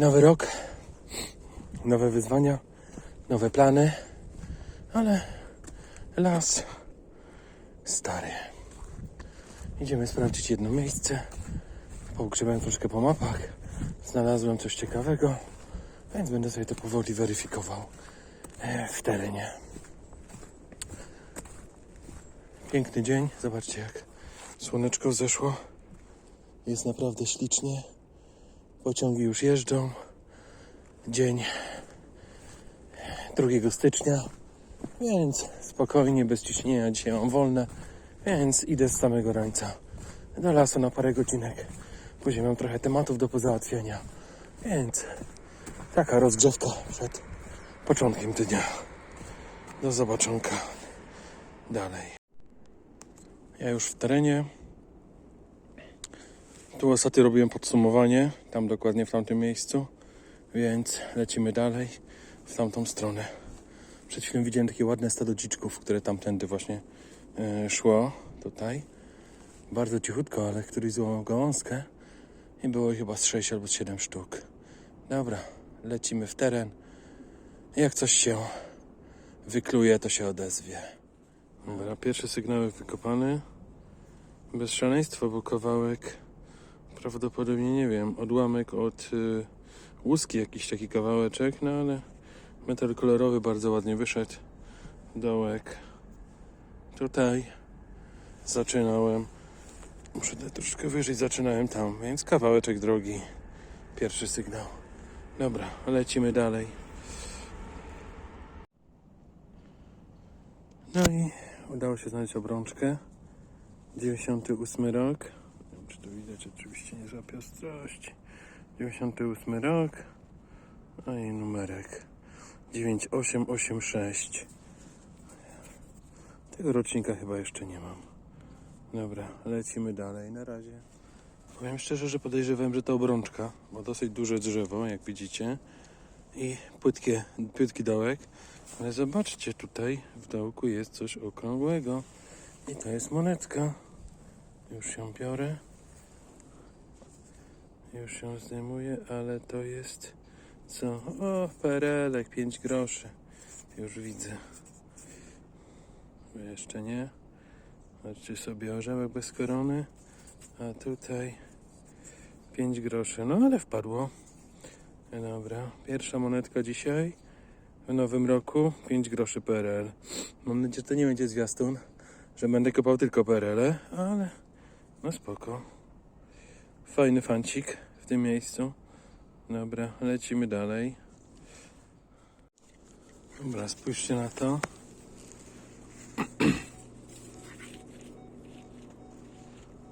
Nowy rok, nowe wyzwania, nowe plany, ale las stary. Idziemy sprawdzić jedno miejsce. Pogrzebałem troszkę po mapach. Znalazłem coś ciekawego, więc będę sobie to powoli weryfikował e, w terenie. Piękny dzień. Zobaczcie, jak słoneczko zeszło. Jest naprawdę ślicznie. Pociągi już jeżdżą. Dzień 2 stycznia, więc spokojnie, bez ciśnienia. Dzisiaj mam wolne, więc idę z samego rańca do lasu na parę godzinek. Później mam trochę tematów do pozałatwienia, więc taka rozgrzewka przed początkiem dnia. Do zobaczonka dalej. Ja już w terenie. Tu ostatnio robiłem podsumowanie, tam dokładnie w tamtym miejscu, więc lecimy dalej w tamtą stronę. Przed chwilą widziałem takie ładne stado dziczków, które tamtędy właśnie e, szło, tutaj. Bardzo cichutko, ale któryś złamał gałązkę i było chyba z 6 albo z 7 sztuk. Dobra, lecimy w teren. Jak coś się wykluje, to się odezwie. Dobra, pierwszy sygnał wykopany. Bez szaleństwa, bo kawałek prawdopodobnie, nie wiem, odłamek od y, łuski, jakiś taki kawałeczek, no ale metal kolorowy bardzo ładnie wyszedł. Dołek. Tutaj zaczynałem. Muszę troszkę wyżej, zaczynałem tam, więc kawałeczek drogi. Pierwszy sygnał. Dobra, lecimy dalej. No i udało się znaleźć obrączkę. 98 rok. Czy to widać, oczywiście nie złapie ostrości. 98 rok. No i numerek 9886. Tego rocznika chyba jeszcze nie mam. Dobra, lecimy dalej. Na razie. Powiem szczerze, że podejrzewałem, że to obrączka, bo dosyć duże drzewo, jak widzicie. I płytkie, płytki dołek. Ale zobaczcie, tutaj w dołku jest coś okrągłego. I to jest monetka. Już ją biorę. Już ją zdejmuję, ale to jest co? O, perelek, 5 groszy. Już widzę. Jeszcze nie. Patrzcie sobie, orzełek bez korony. A tutaj 5 groszy. No ale wpadło. Dobra, pierwsza monetka dzisiaj. W nowym roku 5 groszy PRL. Mam nadzieję, że to nie będzie zwiastun, że będę kopał tylko PRL, ale no spoko. Fajny fancik w tym miejscu. Dobra, lecimy dalej. Dobra, spójrzcie na to.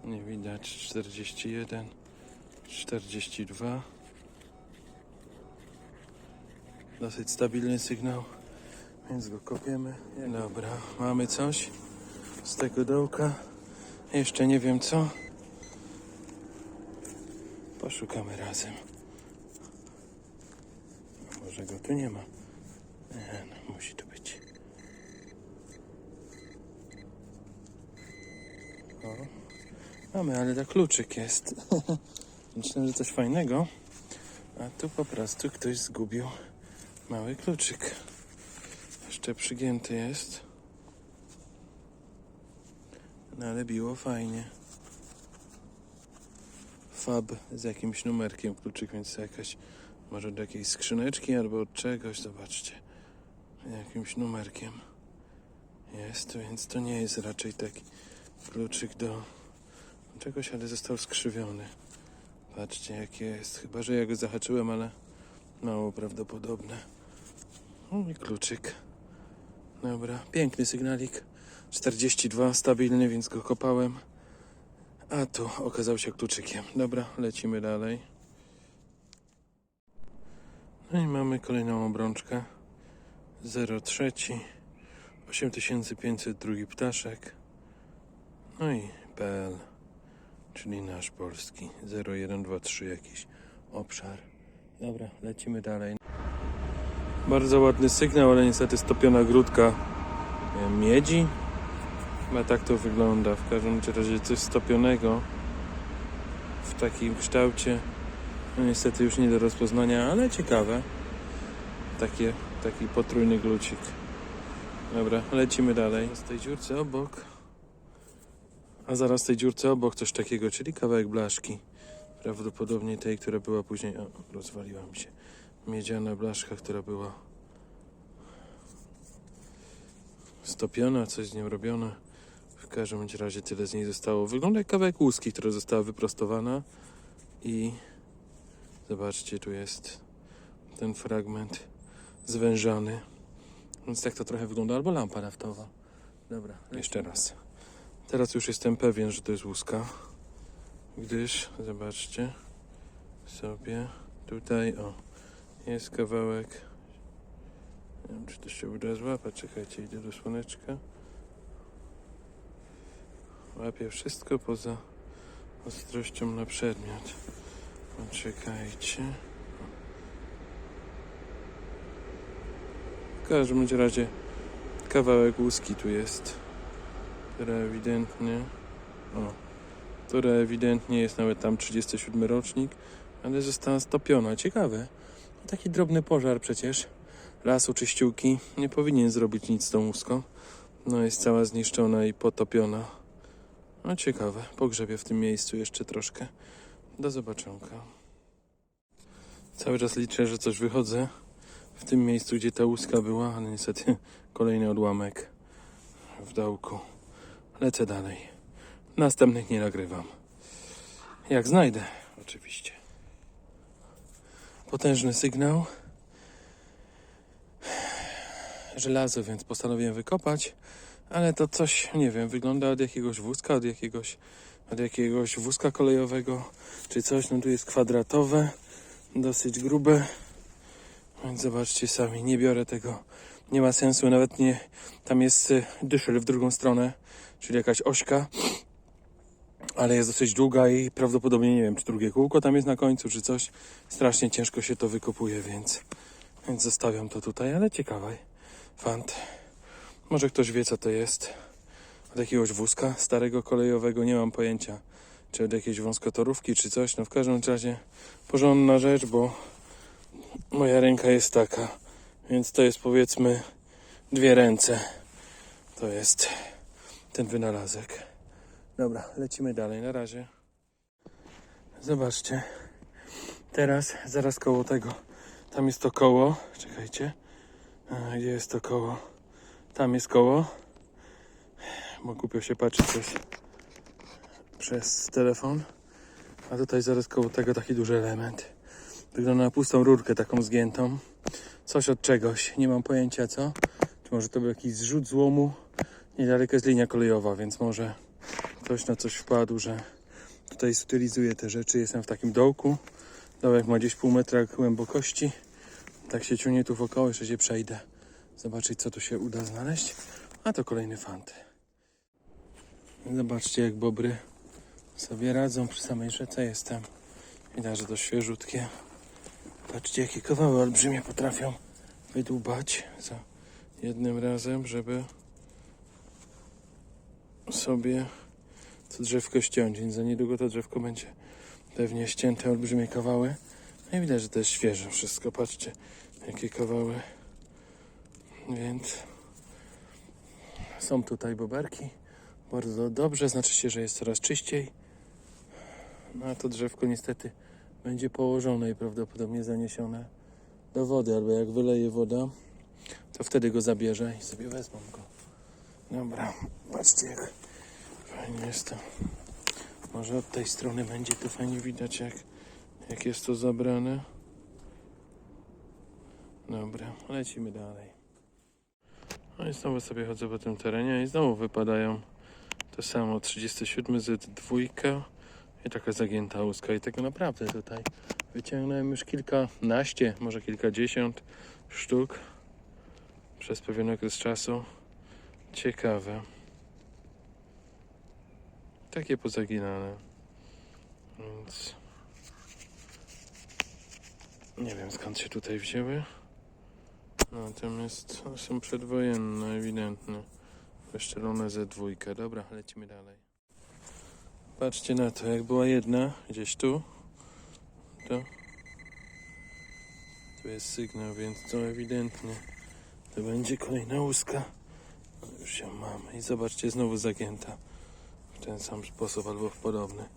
Nie widać 41, 42. Dosyć stabilny sygnał, więc go kopiemy. Dobra, mamy coś z tego dołka. Jeszcze nie wiem co. Poszukamy razem. Może go tu nie ma? No, musi tu być. O, mamy, ale to kluczyk jest. Myślałem, że coś fajnego. A tu po prostu ktoś zgubił mały kluczyk. Jeszcze przygięty jest. No ale biło fajnie. Fab z jakimś numerkiem kluczyk, więc jakaś może do jakiejś skrzyneczki albo od czegoś, zobaczcie. Jakimś numerkiem jest, więc to nie jest raczej taki kluczyk do czegoś, ale został skrzywiony. Patrzcie jaki jest, chyba że ja go zahaczyłem, ale mało prawdopodobne. No i kluczyk. Dobra, piękny sygnalik. 42, stabilny, więc go kopałem. A tu okazał się kluczykiem. Dobra, lecimy dalej. No i mamy kolejną obrączkę. 03, 8502 ptaszek. No i PL, czyli nasz polski. 0123 jakiś obszar. Dobra, lecimy dalej. Bardzo ładny sygnał, ale niestety stopiona grudka e, miedzi. Chyba tak to wygląda. W każdym razie coś stopionego w takim kształcie No niestety już nie do rozpoznania, ale ciekawe. Takie, taki potrójny glucik. Dobra, lecimy dalej. Z tej dziurce obok. A zaraz tej dziurce obok coś takiego, czyli kawałek blaszki. Prawdopodobnie tej, która była później. O, rozwaliła mi się. Miedziana blaszka, która była stopiona, coś z nią robione. W każdym bądź razie tyle z niej zostało. Wygląda jak kawałek łuski, która została wyprostowana. I zobaczcie, tu jest ten fragment zwężany. Więc tak to trochę wygląda. Albo lampa naftowa. Dobra, jeszcze raz. Teraz już jestem pewien, że to jest łuska. Gdyż, zobaczcie sobie, tutaj, o, jest kawałek. Nie wiem, czy to się uda złapać. Czekajcie, idę do słoneczka. Łapię wszystko poza ostrością na przedmiot. Poczekajcie. W każdym razie kawałek łuski tu jest, która ewidentnie, o, która ewidentnie jest nawet tam 37 rocznik, ale została stopiona. Ciekawe. Taki drobny pożar przecież lasu czy ściółki nie powinien zrobić nic z tą łuską. No jest cała zniszczona i potopiona. No ciekawe, pogrzebię w tym miejscu jeszcze troszkę. Do zobaczonka. Cały czas liczę, że coś wychodzę w tym miejscu, gdzie ta łuska była, ale niestety kolejny odłamek w dołku. Lecę dalej. Następnych nie nagrywam. Jak znajdę, oczywiście. Potężny sygnał. Żelazo, więc postanowiłem wykopać, ale to coś, nie wiem, wygląda od jakiegoś wózka, od jakiegoś, od jakiegoś wózka kolejowego, czy coś. No tu jest kwadratowe, dosyć grube. Więc zobaczcie sami, nie biorę tego. Nie ma sensu, nawet nie. Tam jest y, dyszel w drugą stronę, czyli jakaś ośka, ale jest dosyć długa i prawdopodobnie nie wiem, czy drugie kółko tam jest na końcu, czy coś. Strasznie ciężko się to wykopuje, więc, więc zostawiam to tutaj, ale ciekawe. Fant. Może ktoś wie, co to jest. Od jakiegoś wózka starego kolejowego, nie mam pojęcia. Czy od jakiejś wąskotorówki, czy coś. No w każdym razie porządna rzecz, bo moja ręka jest taka, więc to jest powiedzmy dwie ręce. To jest ten wynalazek. Dobra, lecimy dalej. Na razie. Zobaczcie. Teraz, zaraz koło tego. Tam jest to koło. Czekajcie. A, gdzie jest to koło? Tam jest koło. Bo głupio się patrzy coś przez telefon. A tutaj zaraz koło tego taki duży element. Wygląda na pustą rurkę taką zgiętą. Coś od czegoś. Nie mam pojęcia co. Czy może to był jakiś zrzut złomu. Niedaleko jest linia kolejowa, więc może ktoś na coś wpadł, że tutaj zutylizuje te rzeczy. Jestem w takim dołku. Dołek ma gdzieś pół metra głębokości. Tak się ciągnie tu wokoło, jeszcze się przejdę. Zobaczyć, co tu się uda znaleźć. A to kolejny fant. Zobaczcie, jak bobry sobie radzą przy samej rzece jestem. Widać, że to świeżutkie. Patrzcie, jakie kawały olbrzymie potrafią wydłubać za jednym razem, żeby sobie to drzewko ściąć. Więc za niedługo to drzewko będzie pewnie ścięte olbrzymie kawały. No i widać, że to jest świeże wszystko. Patrzcie, jakie kawały. Więc są tutaj boberki. Bardzo dobrze, znaczy się, że jest coraz czyściej. No a to drzewko niestety będzie położone i prawdopodobnie zaniesione do wody, albo jak wyleje woda, to wtedy go zabierze i sobie wezmą go. Dobra, patrzcie jak fajnie jest to. Może od tej strony będzie tu fajnie widać jak, jak jest to zabrane. Dobra, lecimy dalej. No i znowu sobie chodzę po tym terenie i znowu wypadają to samo 37 Z2 i taka zagięta łuska i tego naprawdę tutaj wyciągnąłem już kilkanaście, może kilkadziesiąt sztuk przez pewien okres czasu. Ciekawe. Takie pozaginane. Więc nie wiem skąd się tutaj wzięły. Natomiast są przedwojenne, ewidentnie. Wyszczelone ze dwójkę. Dobra, lecimy dalej. Patrzcie na to, jak była jedna gdzieś tu, to Tu jest sygnał, więc to ewidentnie to będzie kolejna łuska. No, Już ją mamy. I zobaczcie, znowu zagięta w ten sam sposób albo w podobny.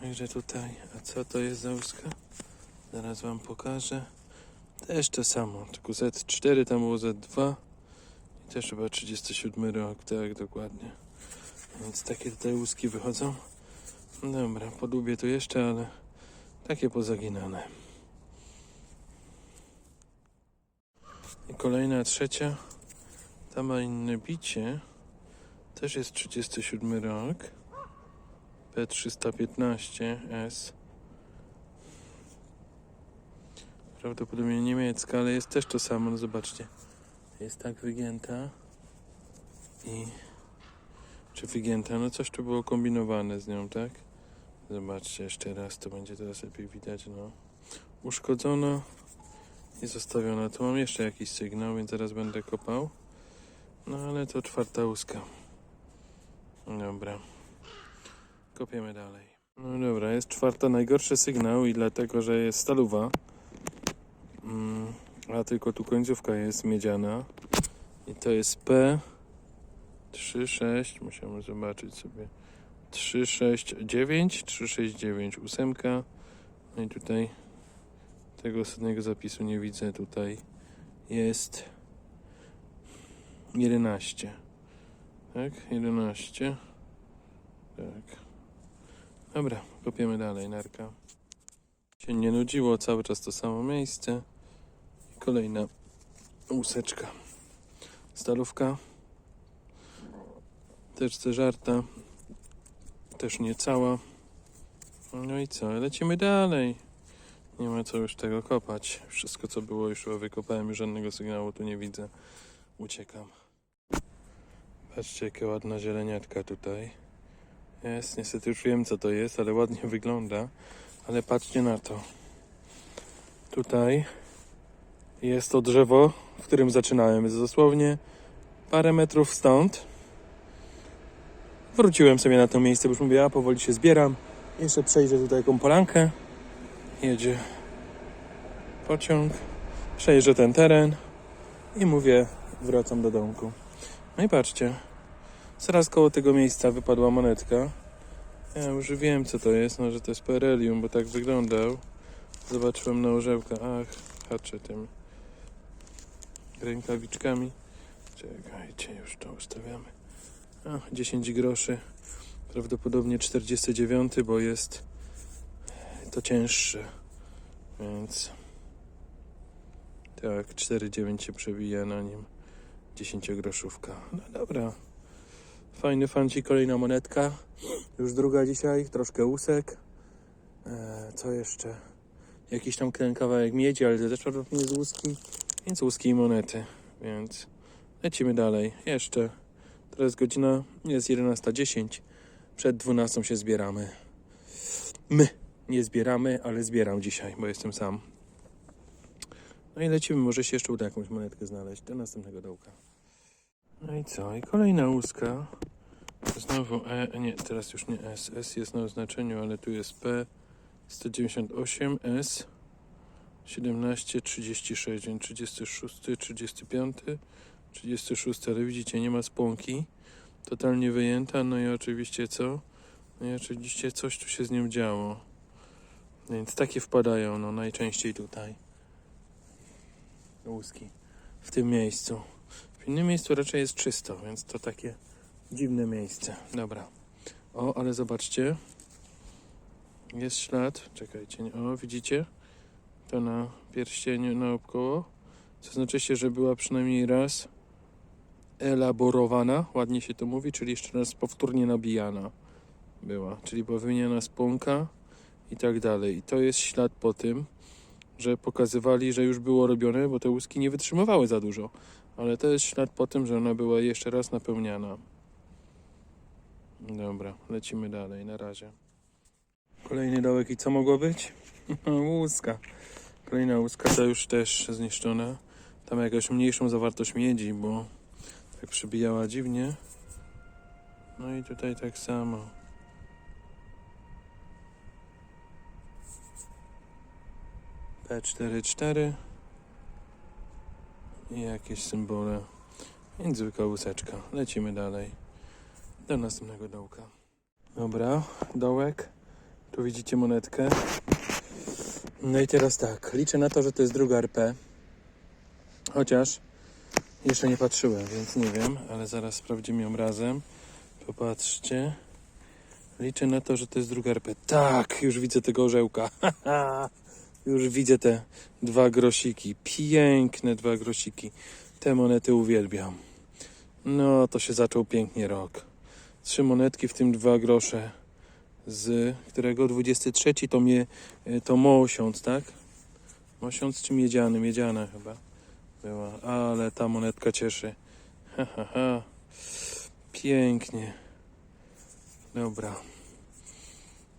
Także tutaj, a co to jest za łuska? Zaraz wam pokażę. Też to samo, tylko Z4, tam było Z2 i też chyba 37 rok, tak dokładnie. Więc takie tutaj łuski wychodzą. Dobra, podłubię tu jeszcze, ale takie pozaginane. I kolejna trzecia. Ta ma inne bicie. Też jest 37 rok. P315S. Prawdopodobnie niemiecka, ale jest też to samo. No zobaczcie. Jest tak wygięta. I... Czy wygięta? No coś tu było kombinowane z nią, tak? Zobaczcie jeszcze raz, to będzie teraz lepiej widać, no. Uszkodzona i zostawiona. Tu mam jeszcze jakiś sygnał, więc zaraz będę kopał. No ale to czwarta łuska. Dobra. Kopiemy dalej. No dobra, jest czwarta, najgorszy sygnał i dlatego, że jest staluwa. Mm, a tylko tu końcówka jest miedziana. I to jest P 3, 6, musimy zobaczyć sobie. 3, 6, 9, 3, 6, 9, ósemka. No i tutaj tego ostatniego zapisu nie widzę. Tutaj jest 11. Tak, 11. Tak. Dobra, kopiemy dalej, narka. Się nie nudziło, cały czas to samo miejsce. Kolejna łuseczka. Stalówka. Też zeżarta. Też nie cała. No i co? Lecimy dalej. Nie ma co już tego kopać. Wszystko co było już wykopałem, już żadnego sygnału tu nie widzę. Uciekam. Patrzcie jaka ładna zieleniatka tutaj. Jest, niestety już wiem co to jest, ale ładnie wygląda. Ale patrzcie na to. Tutaj jest to drzewo, w którym zaczynałem. Jest dosłownie parę metrów stąd. Wróciłem sobie na to miejsce, bo już mówię, a powoli się zbieram. Jeszcze przejdę tutaj jaką polankę. Jedzie pociąg. Przejrzę ten teren i mówię, wracam do domku. No i patrzcie, zaraz koło tego miejsca wypadła monetka. Ja już wiem co to jest, no że to jest perelium, bo tak wyglądał. Zobaczyłem na orzełka, ach, haczę tym rękawiczkami. Czekajcie, już to ustawiamy. A, 10 groszy. Prawdopodobnie 49, bo jest to cięższe. Więc tak, 4,9 się przewija na nim. 10 groszówka. No dobra. Fajny fanci, kolejna monetka. Już druga dzisiaj, troszkę łusek. E, co jeszcze? Jakiś tam ten kawałek miedzi, ale to też prawdopodobnie z łuski. Więc łuski i monety. Więc lecimy dalej. Jeszcze. Teraz godzina jest 11.10. Przed 12 się zbieramy. My nie zbieramy, ale zbieram dzisiaj, bo jestem sam. No i lecimy, może się jeszcze uda jakąś monetkę znaleźć do następnego dołka. No i co? I kolejna łuska. Znowu E, nie, teraz już nie S. S jest na oznaczeniu, ale tu jest P 198 S 17 36, więc 36, 35, 36, ale widzicie, nie ma spłonki. Totalnie wyjęta, no i oczywiście co? No i oczywiście coś tu się z nią działo. Więc takie wpadają, no najczęściej tutaj. Łuski. W tym miejscu. W innym miejscu raczej jest czysto, więc to takie dziwne miejsce. Dobra. O, ale zobaczcie. Jest ślad. Czekajcie. O, widzicie? To na pierścieniu. Co znaczy się, że była przynajmniej raz elaborowana, ładnie się to mówi, czyli jeszcze raz powtórnie nabijana była, czyli była wymieniana spłonka i tak dalej. I to jest ślad po tym, że pokazywali, że już było robione, bo te łuski nie wytrzymywały za dużo. Ale to jest ślad po tym, że ona była jeszcze raz napełniana. Dobra, lecimy dalej, na razie. Kolejny dołek i co mogło być? łuska. Kolejna łuska to już też zniszczona. Tam jakaś mniejszą zawartość miedzi, bo tak przybijała dziwnie. No i tutaj tak samo. P44 i jakieś symbole. Więc zwykła łuseczka. Lecimy dalej. Do następnego dołka. Dobra, dołek. Tu widzicie monetkę. No i teraz tak, liczę na to, że to jest druga RP. Chociaż jeszcze nie patrzyłem, więc nie wiem, ale zaraz sprawdzimy ją razem. Popatrzcie. Liczę na to, że to jest druga RP. Tak, już widzę tego orzełka. już widzę te dwa grosiki. Piękne dwa grosiki. Te monety uwielbiam. No, to się zaczął pięknie rok. Trzy monetki, w tym dwa grosze. Z którego 23 to mnie to mosiąc, tak? Mosiąc czy miedziany? Miedziana chyba była, ale ta monetka cieszy. Ha, ha, ha. Pięknie. Dobra.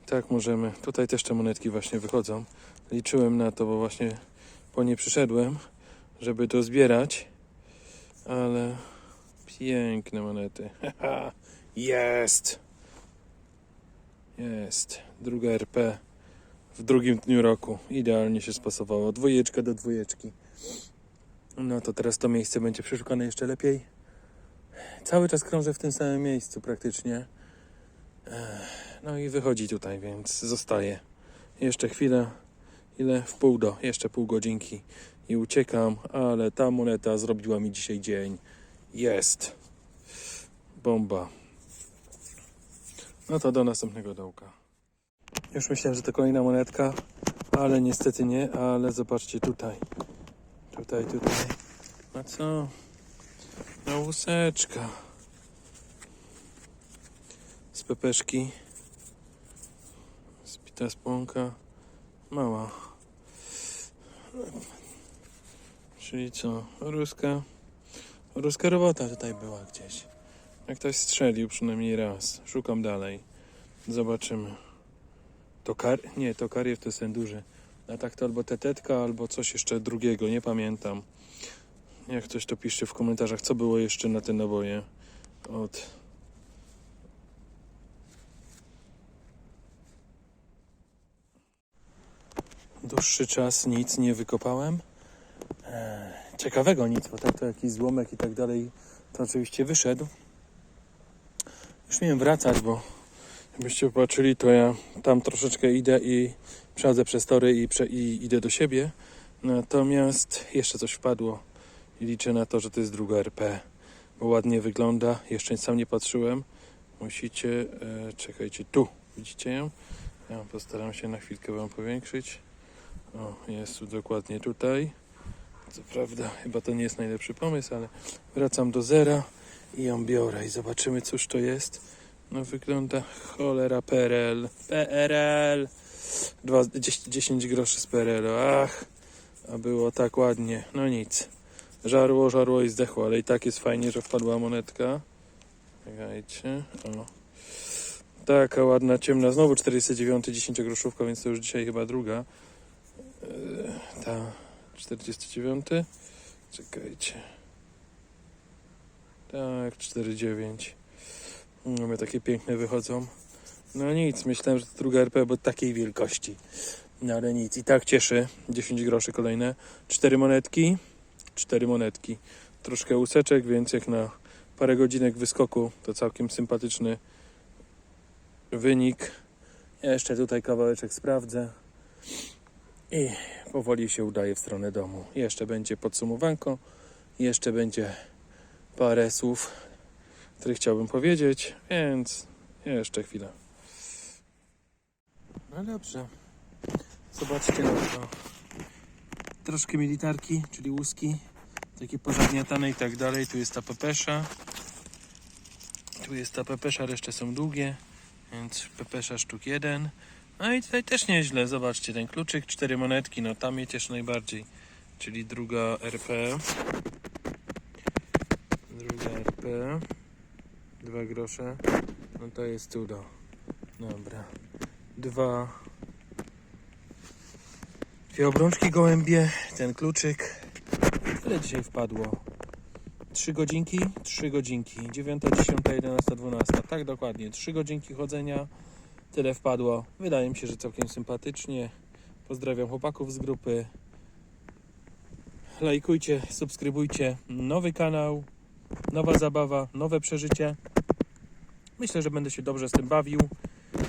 Tak możemy. Tutaj też te monetki właśnie wychodzą. Liczyłem na to, bo właśnie po nie przyszedłem, żeby to zbierać. Ale piękne monety. Jest. Jest. Druga RP w drugim dniu roku. Idealnie się spasowało. Dwójeczka do dwójeczki. No to teraz to miejsce będzie przeszukane jeszcze lepiej. Cały czas krążę w tym samym miejscu praktycznie. No i wychodzi tutaj, więc zostaje. Jeszcze chwilę. Ile? W pół do. Jeszcze pół godzinki. I uciekam, ale ta moneta zrobiła mi dzisiaj dzień. Jest. Bomba. No to do następnego dołka. Już myślałem, że to kolejna monetka, ale niestety nie, ale zobaczcie tutaj. Tutaj, tutaj. A co? No łuseczka. Z pepeszki. Spita sponka. Mała. Czyli co? Ruska. Ruska robota tutaj była gdzieś. Jak ktoś strzelił przynajmniej raz. Szukam dalej. Zobaczymy. To kar... Nie, to kariew to jest ten duży. A tak to albo tetetka, albo coś jeszcze drugiego, nie pamiętam. Jak ktoś to pisze w komentarzach, co było jeszcze na te naboje od... Dłuższy czas nic nie wykopałem. Eee, ciekawego nic, bo tak to jakiś złomek i tak dalej to oczywiście wyszedł. Już miałem wracać, bo jakbyście popatrzyli, to ja tam troszeczkę idę i przechodzę przez tory i, prze, i idę do siebie. Natomiast jeszcze coś wpadło i liczę na to, że to jest druga RP, bo ładnie wygląda. Jeszcze sam nie patrzyłem. Musicie, e, czekajcie, tu widzicie ją? Ja postaram się na chwilkę Wam powiększyć. O, jest dokładnie tutaj. Co prawda, chyba to nie jest najlepszy pomysł, ale wracam do zera i ją biorę i zobaczymy, cóż to jest. No wygląda cholera PRL. PRL! Dwa, 10, 10 groszy z PRL-u. Ach, a było tak ładnie. No nic. Żarło, żarło i zdechło, ale i tak jest fajnie, że wpadła monetka. Czekajcie. O. Taka ładna, ciemna. Znowu 49, 10 groszówka, więc to już dzisiaj chyba druga. Yy, Ta 49. Czekajcie. Tak, 4,9. No, mnie takie piękne wychodzą. No nic, myślałem, że to druga RP, bo takiej wielkości. No ale nic, i tak cieszy. 10 groszy kolejne. Cztery monetki. Cztery monetki. Troszkę łuseczek, więc jak na parę godzinek wyskoku, to całkiem sympatyczny wynik. Ja jeszcze tutaj kawałeczek sprawdzę. I powoli się udaje w stronę domu. Jeszcze będzie podsumowanko. Jeszcze będzie parę słów, które chciałbym powiedzieć, więc jeszcze chwilę. No dobrze. Zobaczcie na to. Troszkę militarki, czyli łuski. Takie pozagniatane i tak dalej. Tu jest ta pepesza. Tu jest ta pepesza, resztę są długie. Więc pepesza sztuk jeden. No i tutaj też nieźle. Zobaczcie, ten kluczyk, cztery monetki. No tam cieszy najbardziej. Czyli druga RP. Druga RP. Dwa grosze. No to jest cudo. Dobra. Dwa. Dwie obrączki gołębie. Ten kluczyk. Ile dzisiaj wpadło? Trzy godzinki? Trzy godzinki. Dziewiąta, dziesiąta, jedenasta, dwunasta. Tak dokładnie. Trzy godzinki chodzenia. Tyle wpadło. Wydaje mi się, że całkiem sympatycznie. Pozdrawiam chłopaków z grupy. lajkujcie, subskrybujcie. Nowy kanał, nowa zabawa, nowe przeżycie. Myślę, że będę się dobrze z tym bawił.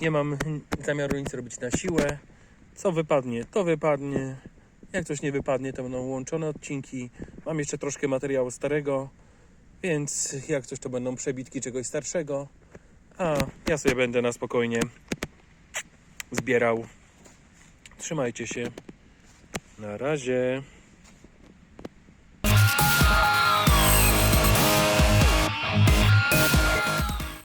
Nie mam zamiaru nic robić na siłę. Co wypadnie, to wypadnie. Jak coś nie wypadnie, to będą łączone odcinki. Mam jeszcze troszkę materiału starego, więc jak coś to będą przebitki czegoś starszego. A ja sobie będę na spokojnie zbierał. Trzymajcie się. Na razie.